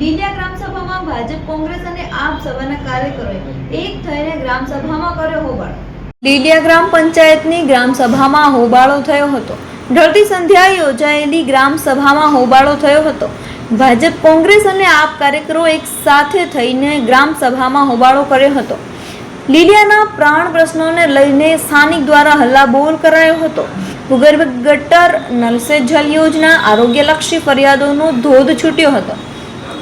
લીલિયા ગ્રામસભામાં ભાજપ, કોંગ્રેસ અને આપ સભાના કાર્યકરોએ એક થઈને ગ્રામસભામાં કર્યો હોબાળો. લીલિયા ગ્રામ પંચાયતની ગ્રામસભામાં હોબાળો થયો હતો. ઢળતી સંધ્યાએ યોજાયેલી ગ્રામસભામાં હોબાળો થયો હતો. ભાજપ, કોંગ્રેસ અને આપ કાર્યકરો એક સાથે થઈને ગ્રામસભામાં હોબાળો કર્યો હતો. લીલિયાના પ્રાણ પ્રશ્નોને લઈને સ્થાનિક દ્વારા હલ્લાબોલ કરાયો હતો. ભૂગર્ભ ગટર, નલસે જલ યોજના, આરોગ્યલક્ષી ફરિયાદોનો ધોધ છૂટ્યો હતો.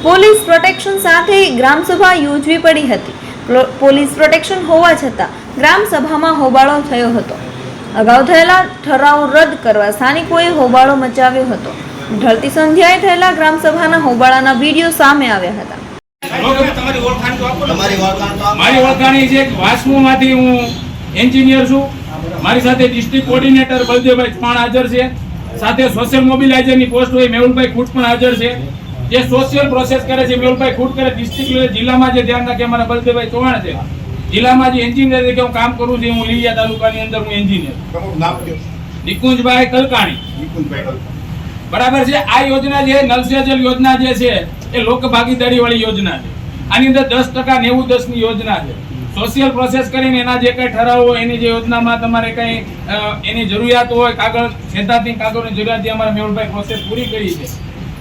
પોલીસ પ્રોટેક્શન સાથે ગ્રામસભા યોજવી પડી હતી. પોલીસ પ્રોટેક્શન હોવા છતાં ગ્રામસભામાં હોબાળો થયો હતો. અગાઉ થયેલા ઠરાવ રદ કરવા સ્થાનિકોએ હોબાળો મચાવ્યો હતો. ઢળતી સંધ્યાએ થયેલા ગ્રામસભાના હોબાળાના વીડિયો સામે આવ્યા હતા. મારી ઓળખાણી છે વાસ્મોમાંથી હું એન્જિનિયર છું. મારી સાથે ડિસ્ટ્રિક્ટ કોર્ડિનેટર બલદેવભાઈ પણ હાજર છે. સાથે સોશિયલ મોબિલાઇઝરની પોસ્ટ હોય મેહુલભાઈ ખૂટ પણ હાજર છે. જે સોશિયલ પ્રોસેસ કરે છે મેહુલભાઈ ખુદ કરે ડિસ્ટ્રિક્ટ જિલ્લામાં જે ધ્યાન રાખે અમારા બલદેવભાઈ ચૌહાણ છે. જિલ્લામાં જે એન્જિનિયર તરીકે હું કામ કરું છું હું લીલિયા તાલુકાની અંદર હું એન્જિનિયર નિકુંજભાઈ કલકાણી. બરાબર છે આ યોજના જે નલ સે જલ યોજના જે છે એ લોક ભાગીદારી વાળી યોજના છે. આની અંદર દસ ટકા નેવું દસની યોજના છે. સોશિયલ પ્રોસેસ કરીને એના જે કઈ ઠરાવ હોય એની જે યોજનામાં તમારે કઈ એની જરૂરિયાત હોય કાગળ સૈદ્ધાંતિક કાગળની જરૂરિયાત જે અમારા મેહુલભાઈ પ્રોસેસ પૂરી કરી છે.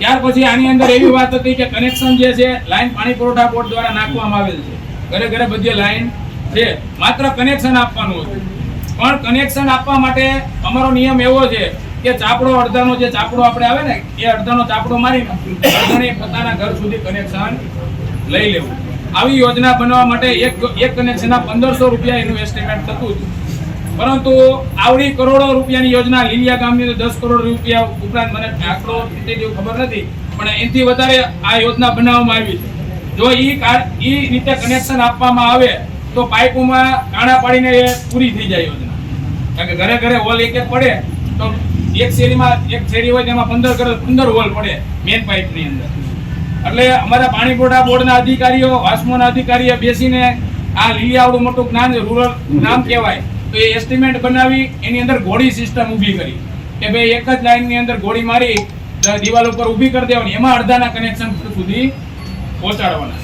ત્યાર પછી આની અંદર એવી વાત હતી કે કનેક્શન જે છે લાઈન પાણી પુરવઠા બોર્ડ દ્વારા નાખવામાં આવેલ છે. ઘરે ઘરે બધી લાઈન છે. માત્ર કનેક્શન આપવાનું હતું. પણ કનેક્શન આપવા માટે અમારો નિયમ એવો છે કે ચાપડો અડધાનો જે ચાપડો આપણે આવે ને, એ અડધાનો ચાપડો મારીને અડધાને પોતાના ઘર સુધી કનેક્શન લઈ લેવું. આવી યોજના બનવા માટે એક એક કનેક્શનના પંદરસો રૂપિયા એનું એસ્ટિમેટ થતું હતું. પરંતુ આવડી કરોડો રૂપિયાની યોજના લીલિયા ગામની દસ કરોડ રૂપિયા ઉપરાંત મને આંકડો જેવું ખબર નથી, પણ એનાથી વધારે આ યોજના બનાવવામાં આવી છે. જો એ ઈ રીતે કનેક્શન આપવામાં આવે, તો પાઇપોમાં કાણા પાડીને એ પૂરી થઈ જાય યોજના. કારણ કે ઘરે ઘરે હોલ એક એક પડે, તો એક શેરીમાં એક શેરી હોય તેમાં પંદર ઘરે પંદર હોલ પડે મેન પાઇપની અંદર. એટલે અમારા પાણી પુરવઠા બોર્ડના અધિકારીઓ, વાસ્મોના અધિકારીઓ બેસીને આ લીલિયાવડું મોટું જ્ઞાન રૂરલ નામ કહેવાય. તો એ એસ્ટિમેટ બનાવી, એની અંદર ગોળી સિસ્ટમ ઊભી કરી. કે ભાઈ એક જ લાઈનની અંદર ગોળી મારી દિવાલ ઉપર ઊભી કરી દેવાની. એમાં અડધાના કનેક્શન સુધી પહોંચાડવાના